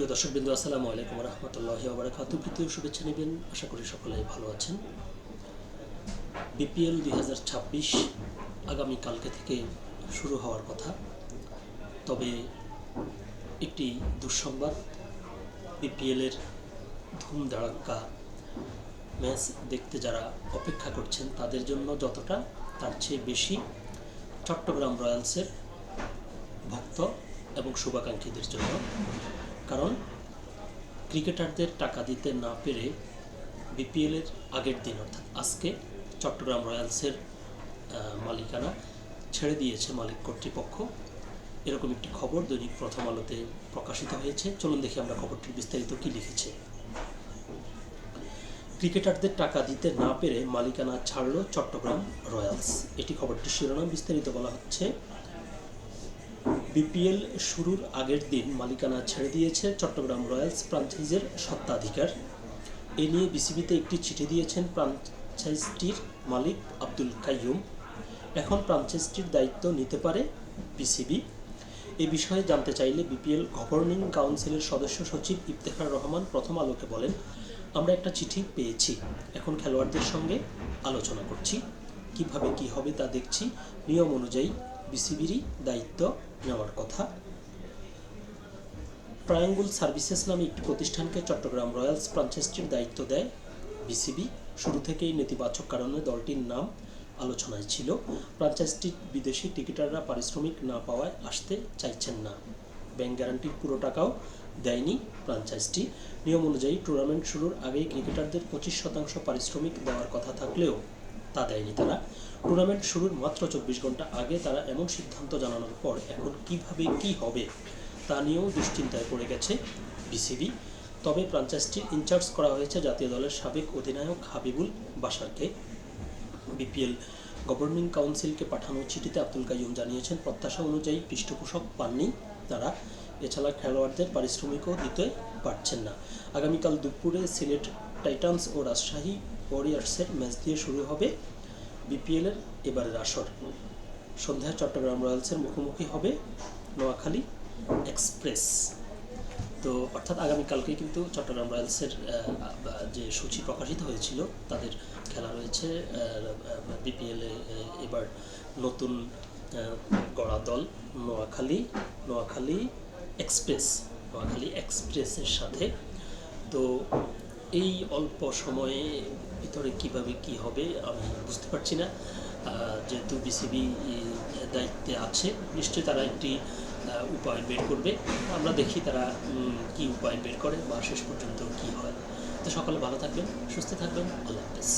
সুপ্রিয় দর্শকবৃন্দ, আসসালামু আলাইকুম রহমতুল্লাহি ওবরাকাতু প্রীতীয় শুভেচ্ছা নেবেন। আশা করি সকলেই ভালো আছেন। বিপিএল দুই হাজার ছাব্বিশ আগামীকালকে থেকে শুরু হওয়ার কথা। তবে একটি দুঃসংবাদ, বিপিএলের ধুম ধাড়াক্কা ম্যাচ দেখতে যারা অপেক্ষা করছেন, তাদের জন্য যতটা, তার চেয়ে বেশি চট্টগ্রাম রয়্যালসের ভক্ত এবং শুভাকাঙ্ক্ষীদের জন্য। কারণ ক্রিকেটারদের টাকা দিতে না পেরে বিপিএলের আগের দিন, অর্থাৎ আজকে চট্টগ্রাম রয়্যালসের মালিকানা ছেড়ে দিয়েছে মালিক কর্তৃপক্ষ। এরকম একটি খবর দৈনিক প্রথম আলোতে প্রকাশিত হয়েছে। চলুন দেখি আমরা খবরটির বিস্তারিত কী লিখেছে। ক্রিকেটারদের টাকা দিতে না পেরে মালিকানা ছাড়ল চট্টগ্রাম রয়্যালস। এটি খবরটির শিরোনাম বিস্তারিত বলা হচ্ছে বিপিএল শুরুর আগের দিন মালিকানা ছেড়ে দিয়েছে চট্টগ্রাম রয়্যালস ফ্রাঞ্চাইজের সত্ত্বাধিকার এ নিয়ে বিসিবিতে একটি চিঠি দিয়েছেন ফ্রাঞ্চাইজটির মালিক আব্দুল কাইয়ুম। এখন ফ্রাঞ্চাইজটির দায়িত্ব নিতে পারে বিসিবি। এ বিষয়ে জানতে চাইলে বিপিএল গভর্নিং কাউন্সিলের সদস্য সচিব ইফতেখার রহমান প্রথম আলোকে বলেন, আমরা একটা চিঠি পেয়েছি। এখন খেলোয়াড়দের সঙ্গে আলোচনা করছি। কীভাবে কি হবে তা দেখছি। নিয়ম অনুযায়ী বিসিবিরই দায়িত্ব নেওয়ার কথা। ট্রায়াঙ্গুল সার্ভিসেস নামে একটি প্রতিষ্ঠানকে চট্টগ্রাম রয়্যালস ফ্রাঞ্চাইজির দায়িত্ব দেয় বিসিবি। শুরু থেকেই নেতিবাচক কারণে দলটির নাম আলোচনায় ছিল। ফ্রাঞ্চাইজটির বিদেশি টিকিটাররা পারিশ্রমিক না পাওয়ায় আসতে চাইছেন না। ব্যাংক গ্যারান্টির পুরো টাকাও দেয়নি ফ্রাঞ্চাইজটি নিয়ম অনুযায়ী টুর্নামেন্ট শুরুর আগেই ক্রিকেটারদের পঁচিশ শতাংশ পারিশ্রমিক দেওয়ার কথা থাকলেও তা দেয়নি তারা। টুর্নামেন্ট শুরুর মাত্র চব্বিশ ঘণ্টা আগে তারা এমন সিদ্ধান্ত জানানোর পর এখন কীভাবে কি হবে তা নিয়েও দুশ্চিন্তায় পড়ে গেছে বিসিবি। তবে ফ্রাঞ্চাইজটির ইনচার্জ করা হয়েছে জাতীয় দলের সাবেক অধিনায়ক হাবিবুল বাশারকে। বিপিএল গভর্নিং কাউন্সিলকে পাঠানো চিঠিতে আব্দুল কাইয়ুম জানিয়েছেন, প্রত্যাশা অনুযায়ী পৃষ্ঠপোষক পাননি তারা। এছাড়া খেলোয়াড়দের পারিশ্রমিকও দিতে পারছেন না। আগামীকাল দুপুরে সিলেট টাইটান্স ও রাজশাহী ওয়ারিয়ার্সের ম্যাচ দিয়ে শুরু হবে বিপিএলের এবারের আসর সন্ধ্যায় চট্টগ্রাম রয়্যালসের মুখোমুখি হবে নোয়াখালী এক্সপ্রেস তো অর্থাৎ আগামীকালকে কিন্তু চট্টগ্রাম রয়্যালসের যে সূচি প্রকাশিত হয়েছিল, তাদের খেলা রয়েছে বিপিএলে এবার নতুন গড়া দল নোয়াখালী নোয়াখালী এক্সপ্রেস নোয়াখালী এক্সপ্রেসের সাথে। তো এই অল্প সময়ে ভিতরে কীভাবে কি হবে, আমি বুঝতে পারছি না। যেহেতু বিসিবি দায়িত্বে আছে, নিশ্চয়ই তারা একটি উপায় বের করবে। আমরা দেখি তারা কি উপায় বের করে বা শেষ পর্যন্ত কি হয়। তো সকালে ভালো থাকবেন, সুস্থ থাকবেন। আল্লাহ হাফেজ।